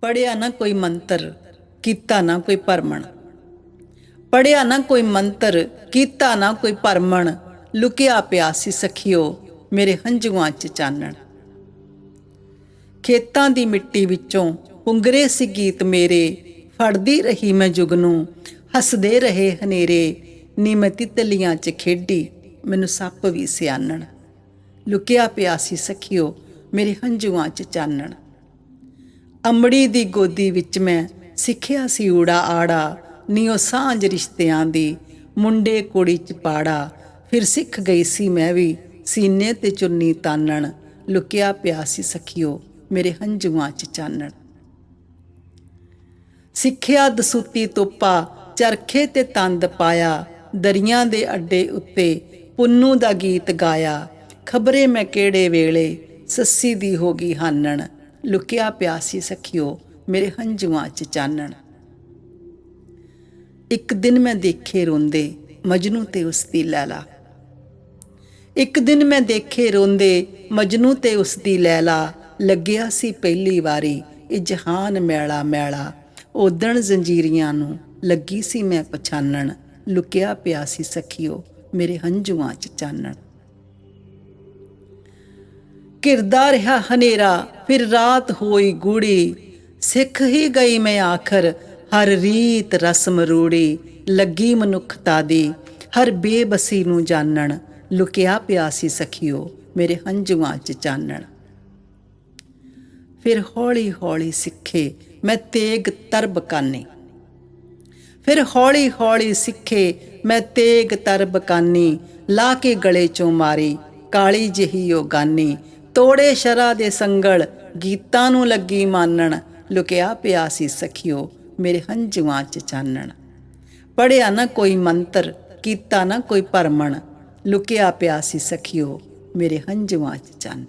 ਪੜਿਆ ਨਾ ਕੋਈ ਮੰਤਰ, ਕੀਤਾ ਨਾ ਕੋਈ ਪਰਮਣ। ਪੜਿਆ ਨਾ ਕੋਈ ਮੰਤਰ, ਕੀਤਾ ਨਾ ਕੋਈ ਪਰਮਣ। ਲੁਕਿਆ ਪਿਆ ਸੀ ਸਖਿਓ, ਮੇਰੇ ਹੰਝੂਆਂ 'ਚ ਚਾਨਣ। ਖੇਤਾਂ ਦੀ ਮਿੱਟੀ ਵਿੱਚੋਂ ਪੁੰਗਰੇ ਸੀ ਗੀਤ ਮੇਰੇ। ਫੜਦੀ ਰਹੀ ਮੈਂ ਜੁਗ ਨੂੰ, ਹੱਸਦੇ ਰਹੇ ਹਨੇਰੇ। ਨਿਮਤੀ ਤਲੀਆਂ 'ਚ ਖੇਡੀ, ਮੈਨੂੰ ਸੱਪ ਵੀ ਸਿਆਨਣ। ਲੁਕਿਆ ਪਿਆ ਸੀ ਸਖਿਓ, ਮੇਰੇ ਹੰਝੂਆਂ 'ਚ ਚਾਨਣ। ਅੰਮੜੀ ਦੀ ਗੋਦੀ ਵਿੱਚ ਮੈਂ ਸਿੱਖਿਆ ਸੀ ਊੜਾ ਆੜਾ ਨਿਉ ਸਾਂਝ ਰਿਸ਼ਤਿਆਂ ਦੀ, ਮੁੰਡੇ ਕੁੜੀ ਚ ਪਾੜਾ। ਫਿਰ ਸਿੱਖ ਗਈ ਸੀ ਮੈਂ ਵੀ, ਸੀਨੇ ਤੇ ਚੁੰਨੀ ਤਾਨਣ, ਲੁਕਿਆ ਪਿਆ ਸੀ ਸਖਿਓ, ਮੇਰੇ ਹੰਝੂਆਂ ਚ ਚਾਨਣ। ਸਿੱਖਿਆ ਦਸੂਤੀ ਤੋਪਾ, ਚਰਖੇ ਤੇ ਤੰਦ ਪਾਇਆ, ਦਰੀਆਂ ਦੇ ਅੱਡੇ ਉੱਤੇ ਪੁੰਨੂ ਦਾ ਗੀਤ ਗਾਇਆ। ਖਬਰੇ ਮੈਂ ਕਿਹੜੇ ਵੇਲੇ, ਸੱਸੀ ਦੀ ਹੋ ਗਈ ਹਾਨਣ। ਲੁਕਿਆ ਪਿਆ ਸੀ ਸਖਿਓ, ਮੇਰੇ ਹੰਝੂਆਂ 'ਚ ਚਾਨਣ। ਇੱਕ ਦਿਨ ਮੈਂ ਦੇਖੇ ਰੋਂਦੇ, ਮਜਨੂ ਤੇ ਉਸ ਦੀ ਲੈਲਾ। ਇੱਕ ਦਿਨ ਮੈਂ ਦੇਖੇ ਰੋਂਦੇ, ਮਜਨੂ ਤੇ ਉਸ ਦੀ ਲੈਲਾ। ਲੱਗਿਆ ਸੀ ਪਹਿਲੀ ਵਾਰੀ ਇਹ ਜਹਾਨ ਮੈਲਾ ਮੈਲਾ। ਉਦਣ ਜ਼ੰਜੀਰੀਆਂ ਨੂੰ ਲੱਗੀ ਸੀ ਮੈਂ ਪਛਾਨਣ। ਲੁਕਿਆ ਪਿਆ ਸੀ ਸਖਿਓ, ਮੇਰੇ ਹੰਝੂਆਂ 'ਚ ਚਾਨਣ। ਕਿਰਦਾ ਰਿਹਾ ਹਨੇਰਾ, ਫਿਰ ਰਾਤ ਹੋਈ ਗੂੜੀ। ਸਿੱਖ ਹੀ ਗਈ ਮੈਂ ਆਖਰ, ਹਰ ਰੀਤ ਰਸਮ ਰੂੜੀ, ਲੱਗੀ ਮਨੁੱਖਤਾ ਦੀ ਹਰ ਬੇਬਸੀ ਨੂੰ ਜਾਣਨ ਲੁਕਿਆ ਪਿਆ ਸੀ ਸਖਿਓ, ਮੇਰੇ ਹੰਝੂਆਂ 'ਚ ਚਾਨਣ। ਫਿਰ ਹੌਲੀ ਹੌਲੀ ਸਿੱਖੇ, ਮੈਂ ਤੇਗ ਤਰਬ ਕਾਨੀ। ਫਿਰ ਹੌਲੀ ਹੌਲੀ ਸਿੱਖੇ, ਮੈਂ ਤੇਗ ਤਰਬ ਕਾਨੀ, ਲਾ ਕੇ ਗਲੇ ਚੋਂ ਮਾਰੀ, ਕਾਲੀ ਜਿਹੀ ਉਹ ਗਾਨੀ ਤੋੜੇ ਸ਼ਰਾ ਦੇ ਸੰਗਲ, ਗੀਤਾਂ ਨੂੰ ਲੱਗੀ ਮਾਨਣ। ਲੁਕਿਆ ਪਿਆ ਸੀ ਸਖਿਓ, ਮੇਰੇ ਹੰਝੂਆਂ 'ਚ ਚਾਨਣ। ਪੜਿਆ ਨਾ ਕੋਈ ਮੰਤਰ, ਕੀਤਾ ਨਾ ਕੋਈ ਪਰਮਣ। ਲੁਕਿਆ ਪਿਆ ਸੀ ਸਖਿਓ, ਮੇਰੇ ਹੰਝੂਆਂ 'ਚ ਚਾਨਣ।